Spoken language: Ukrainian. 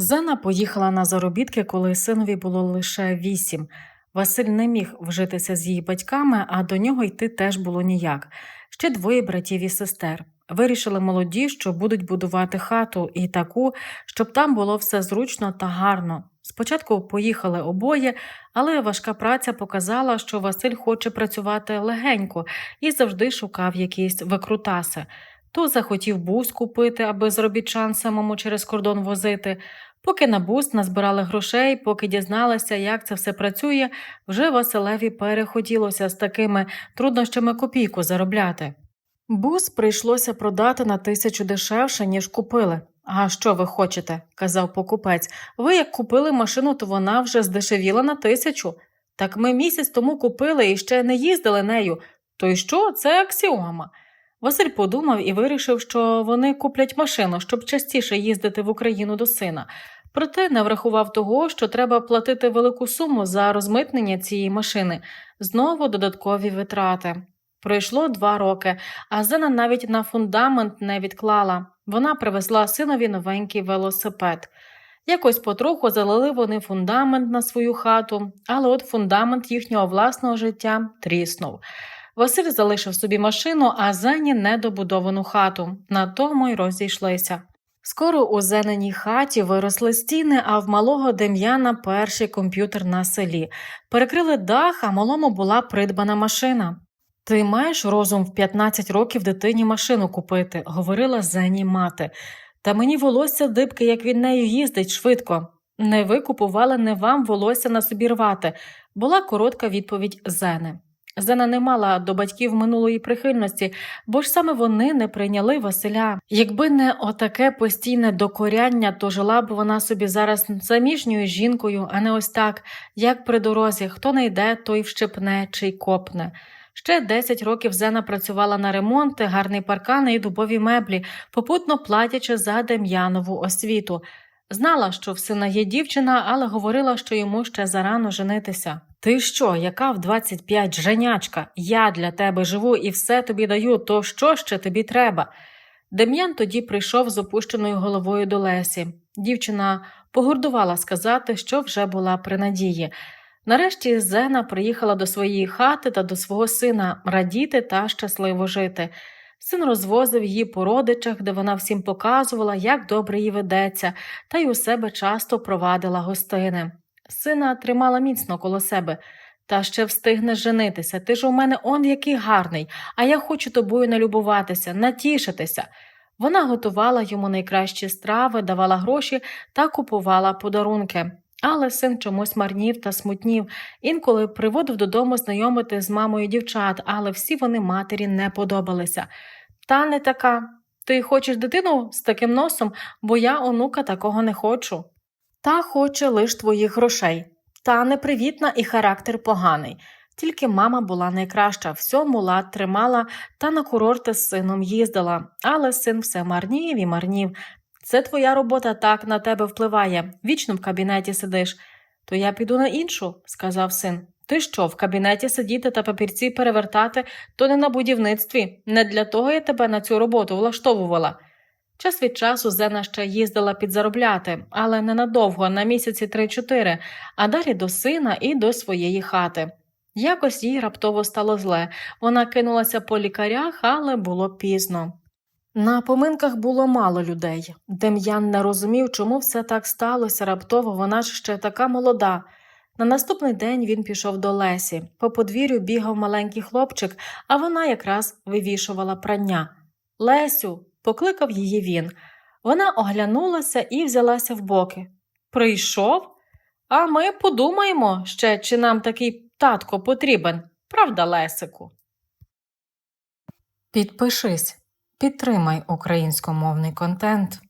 Зена поїхала на заробітки, коли синові було лише вісім. Василь не міг вжитися з її батьками, а до нього йти теж було ніяк. Ще двоє братів і сестер. Вирішили молоді, що будуть будувати хату і таку, щоб там було все зручно та гарно. Спочатку поїхали обоє, але важка праця показала, що Василь хоче працювати легенько і завжди шукав якісь викрутаси. То захотів бус купити, аби заробітчан самому через кордон возити. Поки на бус назбирали грошей, поки дізналися, як це все працює, вже Василеві перехотілося з такими труднощами копійку заробляти. Бус прийшлося продати на тисячу дешевше, ніж купили. А що ви хочете? казав покупець. Ви як купили машину, то вона вже здешевіла на тисячу. Так ми місяць тому купили і ще не їздили нею. То й що? Це аксіома. Василь подумав і вирішив, що вони куплять машину, щоб частіше їздити в Україну до сина. Проте не врахував того, що треба платити велику суму за розмитнення цієї машини, знову додаткові витрати. Пройшло два роки, а Зена навіть на фундамент не відклала. Вона привезла синові новенький велосипед. Якось потроху залили вони фундамент на свою хату, але от фундамент їхнього власного життя тріснув. Василь залишив собі машину, а Зені недобудовану хату. На тому й розійшлися. Скоро у зененій хаті виросли стіни, а в малого Дем'яна перший комп'ютер на селі. Перекрили дах, а малому була придбана машина. Ти маєш розум в 15 років дитині машину купити, говорила Зені мати. Та мені волосся дибки, як він нею їздить швидко. Не ви купували, не вам волосся на собі рвати, була коротка відповідь Зени. Зена не мала до батьків минулої прихильності, бо ж саме вони не прийняли Василя. Якби не отаке постійне докоряння, то жила б вона собі зараз заміжньою жінкою, а не ось так, як при дорозі, хто не йде, той вщепне чи й копне. Ще 10 років Зена працювала на ремонти, гарний паркан і дубові меблі, попутно платячи за Дем'янову освіту. Знала, що в сина є дівчина, але говорила, що йому ще зарано женитися. Ти що, яка в 25 женячка? Я для тебе живу і все тобі даю, то що ще тобі треба? Дем'ян тоді прийшов з опущеною головою до Лесі. Дівчина погордувала сказати, що вже була при надії. Нарешті Зена приїхала до своєї хати та до свого сина радіти та щасливо жити. Син розвозив її по родичах, де вона всім показувала, як добре їй ведеться, та й у себе часто провадила гостини. Сина тримала міцно коло себе. Та ще встигнеш женитися. Ти ж у мене он який гарний, а я хочу тобою налюбуватися, натішитися. Вона готувала йому найкращі страви, давала гроші та купувала подарунки. Але син чомусь марнів та смутнів, інколи приводив додому знайомити з мамою дівчат, але всі вони матері не подобалися. Та не така. Ти хочеш дитину з таким носом, бо я онука такого не хочу. Та хоче лиш твоїх грошей. Та непривітна і характер поганий. Тільки мама була найкраща, всьому лад тримала та на курорти з сином їздила, але син все марнів і марнів. Це твоя робота так на тебе впливає, вічно в кабінеті сидиш. То я піду на іншу, сказав син. Ти що, в кабінеті сидіти та папірці перевертати, то не на будівництві. Не для того я тебе на цю роботу влаштовувала. Час від часу Зена ще їздила підзаробляти, але ненадовго, на місяці три-чотири, а далі до сина і до своєї хати. Якось їй раптово стало зле. Вона кинулася по лікарях, але було пізно. На поминках було мало людей. Дем'ян не розумів, чому все так сталося раптово, вона ж ще така молода. На наступний день він пішов до Лесі. По подвір'ю бігав маленький хлопчик, а вона якраз вивішувала прання. Лесю, покликав її він. Вона оглянулася і взялася в боки. Прийшов? А ми подумаємо ще, чи нам такий татко потрібен, правда, Лесику? Підпишись, підтримай українськомовний контент.